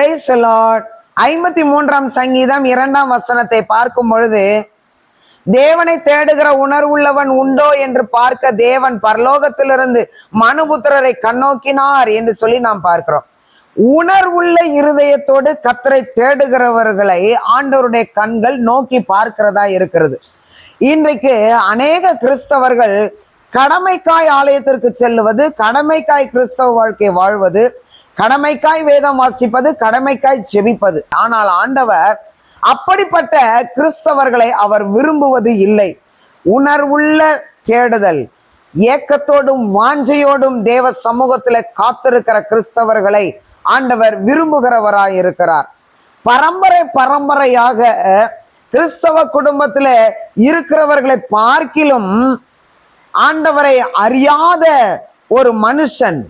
Price ஐம்பத்தி மூன்றாம் சங்கீதம் இரண்டாம் வசனத்தை பார்க்கும் பொழுது தேவனை தேடுகிற உணர்வுள்ளவன் உண்டோ என்று பார்க்க தேவன் பரலோகத்திலிருந்து மனுபுத்திரரை கண்ணோக்கினார் என்று சொல்லி நாம் பார்க்கிறோம். உணர்வுள்ள இருதயத்தோடு கத்தரை தேடுகிறவர்களை ஆண்டவருடைய கண்கள் நோக்கி பார்க்கிறதா இருக்கிறது. இன்றைக்கு அநேக கிறிஸ்தவர்கள் கடமைக்காய் ஆலயத்திற்கு செல்லுவது கடமைக்காய் கிறிஸ்தவ வாழ்க்கை வாழ்வது கடமைக்காய் வேதம் வாசிப்பது கடமைக்காய் செவிப்பது ஆனால் ஆண்டவர் அப்படிப்பட்ட கிறிஸ்தவர்களை அவர் விரும்புவது இல்லை. உணர்வுள்ள தேடுதல் ஏக்கத்தோடும் வாஞ்சையோடும் தேவ சமூகத்தில் காத்திருக்கிற கிறிஸ்தவர்களை ஆண்டவர் விரும்புகிறவராய் இருக்கிறார் பரம்பரை பரம்பரையாக கிறிஸ்தவ குடும்பத்துல இருக்கிறவர்களை பார்க்கிலும் ஆண்டவரை அறியாத ஒரு மனுஷன்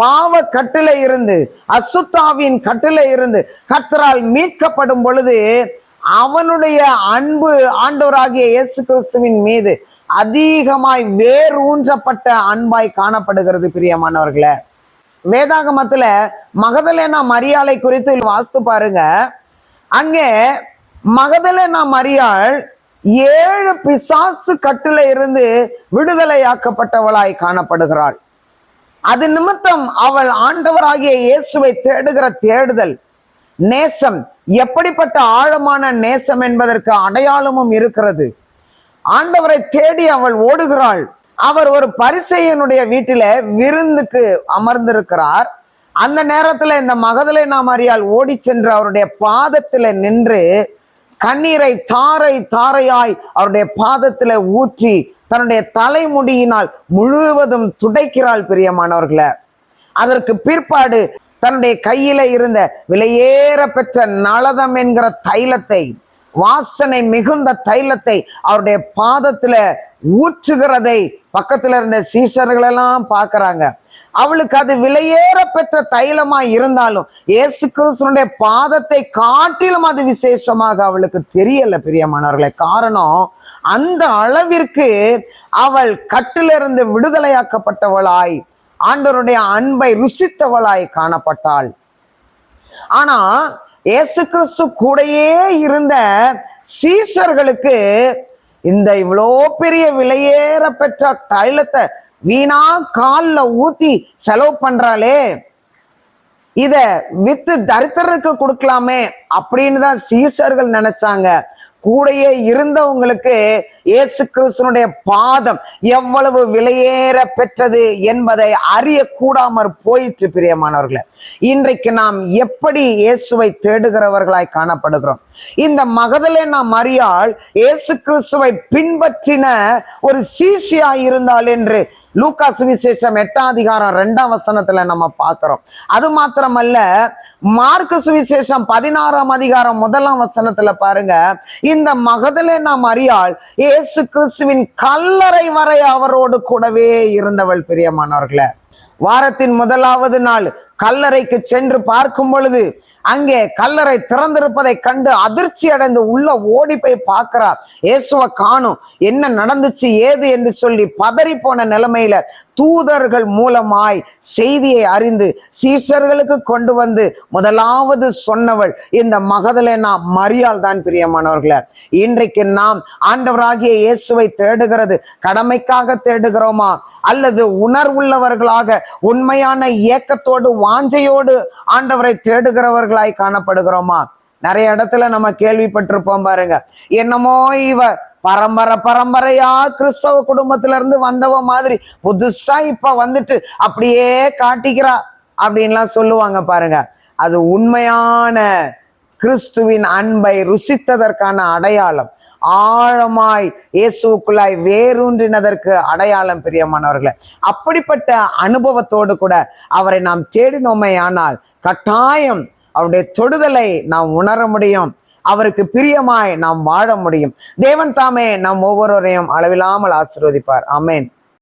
பாவ கட்டில இருந்து அசுத்தாவின் கட்டில இருந்து கத்தரால் மீட்கப்படும் பொழுது அவனுடைய அன்பு ஆண்டவராகிய இயேசு கிறிஸ்துவின் மீது அதிகமாய் வேரூன்றப்பட்ட அன்பாய் காணப்படுகிறது பிரியமானவர்களே. வேதாகமத்துல மகதலேனா மரியாளை குறித்து வாஸ்து பாருங்க. அங்கே மகதலேனா மரியாள் ஏழு பிசாசு கட்டில இருந்து விடுதலையாக்கப்பட்டவளாய் காணப்படுகிறாள். அது நிமித்தம் அவள் ஆண்டவராகிய இயேசுவை தேடுகிற தேடுதல் நேசம் எப்படிப்பட்ட ஆழமான நேசம் என்பதற்கு அடையாளமும் இருக்கிறது. ஆண்டவரை தேடி அவள் ஓடுகிறாள். அவர் ஒரு பரிசையனுடைய வீட்டில விருந்துக்கு அமர்ந்திருக்கிறார். அந்த நேரத்துல இந்த மகதலை நாம் அறியால் ஓடி சென்று அவருடைய பாதத்துல நின்று கண்ணீரை தாரை தாரையாய் அவருடைய பாதத்துல ஊற்றி தன்னுடைய தலைமுடியினால் முழுவதும் துடைக்கிறாள் பிரியமானவர்களை. அதற்கு பிற்பாடு தன்னுடைய கையில இருந்த விலையேற பெற்ற நலதம் என்கிற தைலத்தை வாசனை மிகுந்த தைலத்தை அவருடைய பாதத்துல ஊற்றுகிறதை பக்கத்துல இருந்த சீஷர்கள் எல்லாம் பாக்குறாங்க அவளுக்கு அது விலையேற பெற்ற தைலமா இருந்தாலும் இயேசு கிருஷ்ணனுடைய பாதத்தை காட்டிலும் அது விசேஷமாக அவளுக்கு தெரியல பிரியமானவர்களே. காரணம் அந்த அளவிற்கு அவள் கட்டிலிருந்து விடுதலையாக்கப்பட்டவளாய் ஆண்டவருடைய அன்பை ருசித்தவளாய் காணப்பட்டாள். ஆனா இயேசு கிறிஸ்து கூடையே இருந்த சீஷர்களுக்கு இந்த இவ்வளோ பெரிய விலையேற பெற்ற தைலத்தை வீணா கால்ல ஊத்தி செலவு பண்றாளே. இத வித்து தரித்திரருக்கு கொடுக்கலாமே அப்படின்னு தான் சீஷர்கள் நினைச்சாங்க. கூடையே இருந்தவங்களுக்கு இயேசு கிறிஸ்துனுடைய பாதம் எவ்வளவு விலையேற பெற்றது என்பதை அறிய கூடாமற் போயிற்று பிரியமானவர்களே. இன்றைக்கு நாம் எப்படி இயேசுவை தேடுகிறவர்களாய் காணப்படுகிறோம்? இந்த மகதலேனா மரியாள் இயேசு கிறிஸ்துவை பின்பற்றின ஒரு சீஷியா இருந்தாள் என்று லூக்கா சுவிசேஷம் எட்டாம் அதிகாரம் ரெண்டாம் வசனத்துல நம்ம பார்க்கிறோம். அது மாத்திரமல்ல மார்க்கு சுவிசேஷம் பதினாறாம் அதிகாரம் முதலாம் வசனத்துல பாருங்க. இந்த மகதலை நாம் அறியாள் இயேசு கிறிஸ்துவின் கல்லறை வரை அவரோடு கூடவே இருந்தவள் பிரியமானவர்களே. வாரத்தின் முதலாவது நாள் கல்லறைக்கு சென்று பார்க்கும் பொழுது அங்கே கல்லறை திறந்திருப்பதை கண்டு அதிர்ச்சி அடைந்து உள்ள ஓடி போய் பார்க்கிறார். இயேசுவை காணும். என்ன நடந்துச்சு ஏது என்று சொல்லி பதறி போன நிலைமையில தூதர்கள் மூலமாய் செய்தியை அறிந்து சீஷர்களுக்கு கொண்டு வந்து முதலாவது சொன்னவள் இந்த மகதலேனா மரியாள் தான் பிரியமானவர்களே. இன்றைக்கு நாம் ஆண்டவராகிய இயேசுவை தேடுகிறது கடமைக்காக தேடுகிறோமா? அல்லது உணர்வுள்ளவர்களாக உண்மையான ஏக்கத்தோடு வாஞ்சையோடு ஆண்டவரை தேடுகிறவர்களாய் காணப்படுகிறோமா? நிறைய இடத்துல நம்ம கேள்விப்பட்டிருப்போம் பாருங்க. என்னமோ இவ பரம்பரை பரம்பரையா கிறிஸ்தவ குடும்பத்துல இருந்து வந்தவ மாதிரி புதுசா இப்ப வந்துட்டு அப்படியே காட்டிக்கிறா அப்படின்லாம் சொல்லுவாங்க பாருங்க. அது உண்மையான கிறிஸ்துவின் அன்பை ருசித்ததற்கான அடையாளம். ஆழமாய் இயேசுக்குள்ளாய் வேரூன்றினதற்கு அடையாளம் பிரியமானவர்களே. அப்படிப்பட்ட அனுபவத்தோடு கூட அவரை நாம் தேடினோமே ஆனால் கட்டாயம் அவருடைய தொடுதலை நாம் உணர முடியும். அவருக்கு பிரியமாய் நாம் வாழ முடியும். தேவன் தாமே நாம் ஒவ்வொருவரையும் அளவில்லாமல் ஆசிர்வதிப்பார். அமேன்